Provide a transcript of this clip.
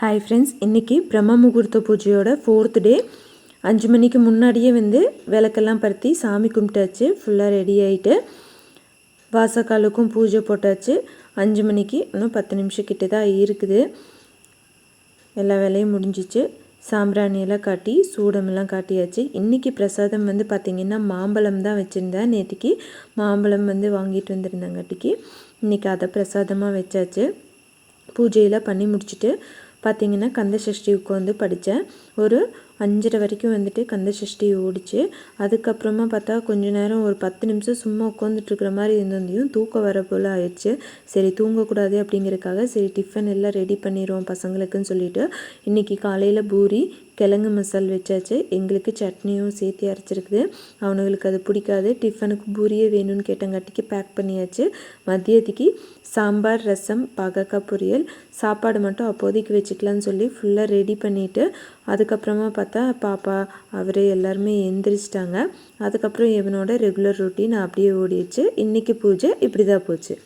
Hi friends இன்றைக்கி பிரம்ம முகூர்த்த பூஜையோட ஃபோர்த் டே அஞ்சு மணிக்கு முன்னாடியே வந்து விளக்கெல்லாம் பருத்தி சாமி கும்பிட்டாச்சு ஃபுல்லாக ரெடி ஆகிட்டு வாசக்காலுக்கும் பூஜை போட்டாச்சு. அஞ்சு மணிக்கு இன்னும் பத்து நிமிஷம் கிட்ட தான் இருக்குது. எல்லா வேலையும் முடிஞ்சிச்சு. சாம்பிராணியெல்லாம் காட்டி சூடமெல்லாம் காட்டியாச்சு. இன்றைக்கி பிரசாதம் வந்து பார்த்திங்கன்னா மாம்பழம் தான் வச்சுருந்தேன் நேற்றுக்கு மாம்பழம் வந்து வாங்கிட்டு வந்திருந்தாங்காட்டிக்கு இன்றைக்கி அதை பிரசாதமாக வச்சாச்சு. பூஜையெல்லாம் பண்ணி முடிச்சுட்டு பார்த்திங்கன்னா கந்த சஷ்டி உட்காந்து படித்தேன் ஒரு அஞ்சரை வரைக்கும் வந்துட்டு கந்த சஷ்டி ஓடிச்சு. அதுக்கப்புறமா பார்த்தா கொஞ்ச நேரம் ஒரு பத்து நிமிஷம் சும்மா உட்காந்துட்ருக்குற மாதிரி இருந்ததையும் தூக்கம் வர போல் ஆயிடுச்சு. சரி தூங்கக்கூடாது அப்படிங்கிறதுக்காக சரி டிஃபன் எல்லாம் ரெடி பண்ணிடுவோம் பசங்களுக்குன்னு சொல்லிட்டு. இன்றைக்கி காலையில் பூரி கிழங்கு மசால் வச்சாச்சு. எங்களுக்கு சட்னியும் சேர்த்து அரைச்சிருக்குது. அவனுங்களுக்கு அது பிடிக்காது. டிஃபனுக்கு பூரியே வேணும்னு கேட்டங்காட்டிக்கு பேக் பண்ணியாச்சு. மதியத்துக்கு சாம்பார் ரசம் பாகக்காய் பொரியல். சாப்பாடு மட்டும் அப்போதைக்கு வச்சுக்கலான்னு சொல்லி ஃபுல்லாக ரெடி பண்ணிவிட்டு அதுக்கப்புறமா பார்த்தா பாப்பா அவர் எல்லாருமே எந்திரிச்சிட்டாங்க. அதுக்கப்புறம் இவனோட ரெகுலர் ரொட்டீன் அப்படியே ஓடிடுச்சு. இன்றைக்கி பூஜை இப்படி தான் போச்சு.